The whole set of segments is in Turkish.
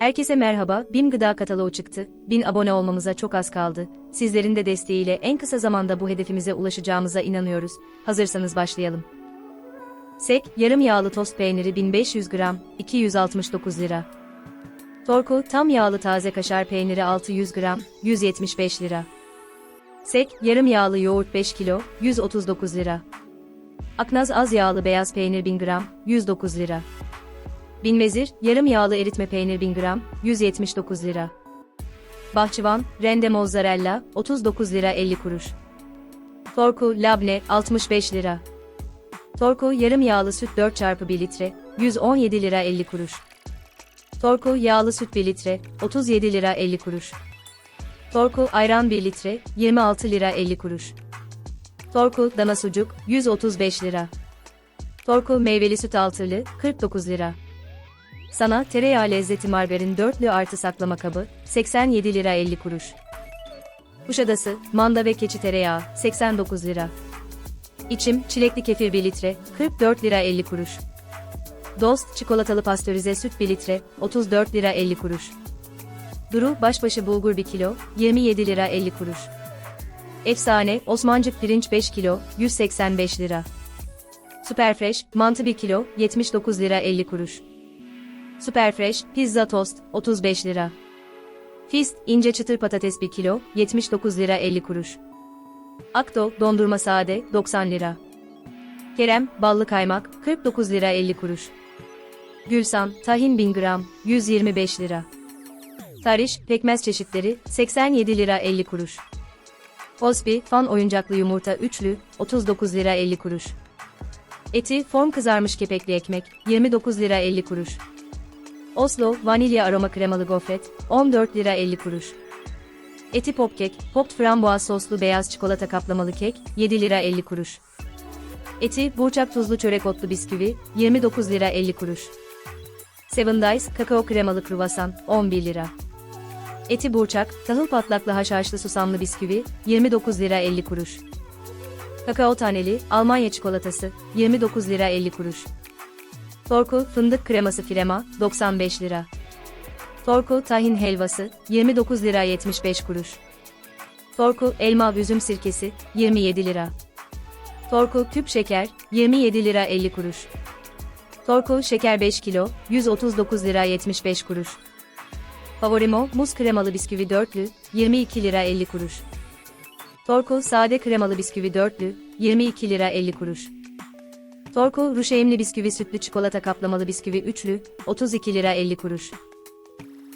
Herkese merhaba, BİM Gıda Kataloğu çıktı. 1000 abone olmamıza çok az kaldı. Sizlerin de desteğiyle en kısa zamanda bu hedefimize ulaşacağımıza inanıyoruz. Hazırsanız başlayalım. Sek, yarım yağlı tost peyniri 1500 gram, 269 lira. Torku, tam yağlı taze kaşar peyniri 600 gram, 175 lira. Sek, yarım yağlı yoğurt 5 kilo, 139 lira. Aknaz az yağlı beyaz peynir 1000 gram, 109 lira. Binmezir, yarım yağlı eritme peynir 1000 gram, 179 lira. Bahçıvan, rende mozzarella, 39 lira 50 kuruş. Torku, labne, 65 lira. Torku, yarım yağlı süt 4 çarpı 1 litre, 117 lira 50 kuruş. Torku, yağlı süt 1 litre, 37 lira 50 kuruş. Torku, ayran 1 litre, 26 lira 50 kuruş. Torku, dana sucuk, 135 lira. Torku, meyveli süt altılı, 49 lira. Sana tereyağı lezzeti margarin dörtlü artı saklama kabı, 87 lira 50 kuruş. Kuşadası, manda ve keçi tereyağı, 89 lira. İçim, çilekli kefir 1 litre, 44 lira 50 kuruş. Dost, çikolatalı pastörize süt 1 litre, 34 lira 50 kuruş. Duru, başbaşı bulgur 1 kilo, 27 lira 50 kuruş. Efsane, Osmancık pirinç 5 kilo, 185 lira. Superfresh, mantı 1 kilo, 79 lira 50 kuruş. Superfresh, pizza tost, 35 lira. Fist, ince çıtır patates 1 kilo, 79 lira 50 kuruş. Akto, dondurma sade, 90 lira. Kerem, ballı kaymak, 49 lira 50 kuruş. Gülsan, tahin 1000 gram, 125 lira. Tariş, pekmez çeşitleri, 87 lira 50 kuruş. Osbi, fan oyuncaklı yumurta üçlü, 39 lira 50 kuruş. Eti, form kızarmış kepekli ekmek, 29 lira 50 kuruş. Oslo, vanilya aroma kremalı gofret, 14 lira 50 kuruş. Eti popkek, popped frambuaz soslu beyaz çikolata kaplamalı kek, 7 lira 50 kuruş. Eti, burçak tuzlu çörek otlu bisküvi, 29 lira 50 kuruş. Seven Dice, kakao kremalı kruvasan, 11 lira. Eti burçak, tahıl patlaklı haşhaşlı susamlı bisküvi, 29 lira 50 kuruş. Kakao taneli, Almanya çikolatası, 29 lira 50 kuruş. Torku, fındık kreması firema, 95 lira. Torku, tahin helvası, 29 lira 75 kuruş. Torku, elma üzüm sirkesi, 27 lira. Torku, küp şeker, 27 lira 50 kuruş. Torku, şeker 5 kilo, 139 lira 75 kuruş. Favorimo, muz kremalı bisküvi dörtlü, 22 lira 50 kuruş. Torku, sade kremalı bisküvi dörtlü, 22 lira 50 kuruş. Torku, ruşeimli bisküvi sütlü çikolata kaplamalı bisküvi üçlü, 32 lira 50 kuruş.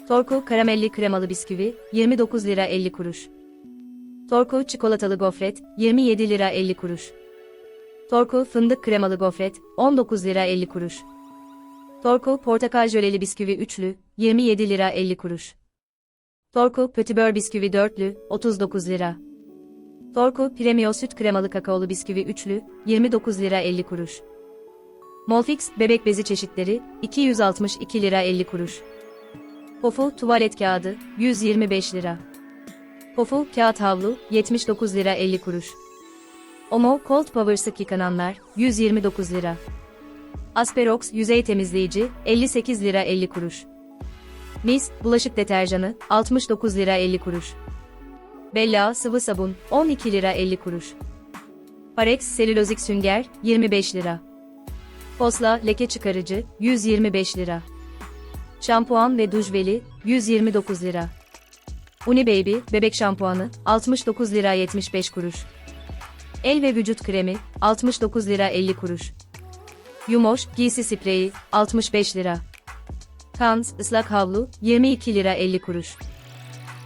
Torku, karamelli kremalı bisküvi, 29 lira 50 kuruş. Torku, çikolatalı gofret, 27 lira 50 kuruş. Torku, fındık kremalı gofret, 19 lira 50 kuruş. Torku, portakal jöleli bisküvi üçlü, 27 lira 50 kuruş. Torku, pötibör bisküvi dörtlü, 39 lira. Torku, premio süt kremalı kakaolu bisküvi üçlü, 29 lira 50 kuruş. Molfix, bebek bezi çeşitleri, 262 lira 50 kuruş. Pofu, tuvalet kağıdı, 125 lira. Pofu, kağıt havlu, 79 lira 50 kuruş. Omo, Cold Power sık yıkananlar, 129 lira. Asperox, yüzey temizleyici, 58 lira 50 kuruş. Mis, bulaşık deterjanı, 69 lira 50 kuruş. Bella, sıvı sabun, 12 lira 50 kuruş. Parex, selülozik sünger, 25 lira. Posla, leke çıkarıcı, 125 lira. Şampuan ve duş veli, 129 lira. Unibaby, bebek şampuanı, 69 lira 75 kuruş. El ve vücut kremi, 69 lira 50 kuruş. Yumoş, giysi spreyi, 65 lira. Kans, ıslak havlu, 22 lira 50 kuruş.